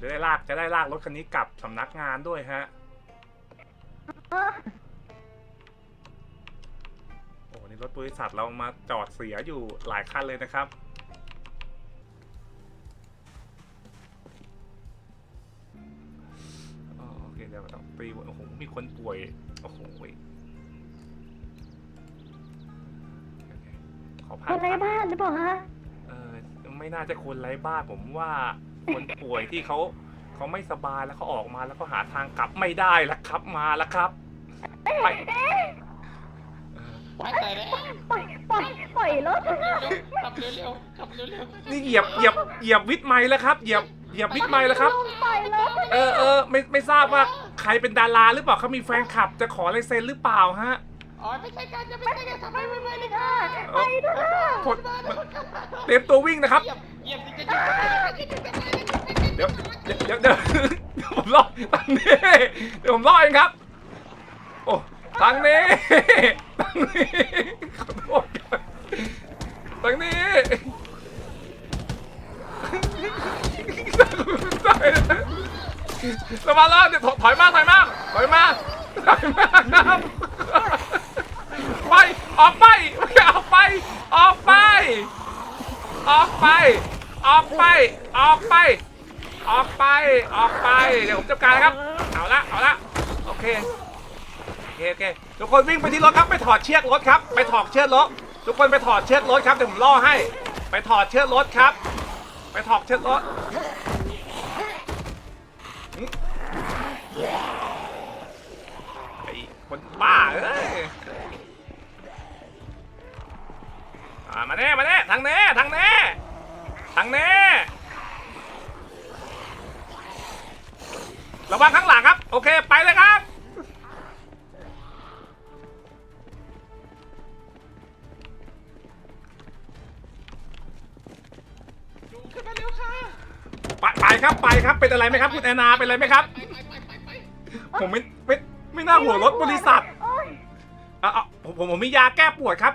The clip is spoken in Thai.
จะได้ลากจะได้ลากรถคันนี้กลับสำนักงานด้วยฮะ โอ้นี่รถบริษัทเรามาจอดเสียอยู่หลายคันเลยนะครับอ๋อโอเคเดี๋ยวต้องตีโอ้โห มีคนป่วย โอ้โหโอเคขอคผ่านนไร้บ้านหรือเปล่าฮะ เออ ไม่น่าจะคนไร้บ้านผมว่า คนป่วยที่เขาเขาไม่สบายแล้วเขาออกมาแล้วก็หาทางกลับไม่ได้แล้วครับมาแล้วครับไปเออว้ายตายแล้วปล่อยปล่อยปล่อยรถเร็วๆขับเร็วๆขับเร็วๆนี่เหยียบเหยียบเหยียบวิทไม้แล้วครับเหยียบเหยียบวิทไม้แล้วครับ ปล่อยรถเออเออไม่ไม่ทราบว่าใครเป็นดาราหรือเปล่าเขามีแฟนคลับจะขอลายเซ็นหรือเปล่าฮะอ๋อไม่ใช่การจะไม่ใช่การทำไมไม่ไม่เลยค่ะไปด้วยกดเตรียมตัววิ่งนะครับเหยียบเหยียบจะจะจะจะจะ เดี๋ยวเดี๋ยวเดี๋ยวผมรอดทางนี้เดี๋ยวผมรอดเองครับ โอ้ทางนี้ทางนี้ขอโทษครับทางนี้ระวังแล้วเดี๋ยวถอยมาถอยมาถอยมาถอยมาครับไปออกไปออกไปออกไปออกไปออกไปออกไป ออกไป ออกไป เดี๋ยวผมจัดการครับ เอาละ เอาละ โอเค โอเค โอเค ทุกคนวิ่งไปที่รถครับ ไปถอดเชือกรถครับ ไปถอดเชือกรถ ทุกคนไปถอดเชือกรถครับ เดี๋ยวผมล่อให้ ไปถอดเชือกรถครับ ไปถอดเชือกรถไอ้คนบ้าเอ้ยมาแน่ มาแน่ ทางแน่ ทางแน่ทางแน่ ระวังข้างหลังครับ โอเค ไปเลยครับ ดูขึ้นมาเร็วค่ะ ไปไปครับไปครับ เป็นอะไรไหมครับ คุณแอนนา เป็นอะไรไหมครับ ไปไปไปไปไปผมไม่ไม่ไม่น่าหัวรถบริษัทโอ๊ยอะอะผมผมผมมียาแก้ปวดครับ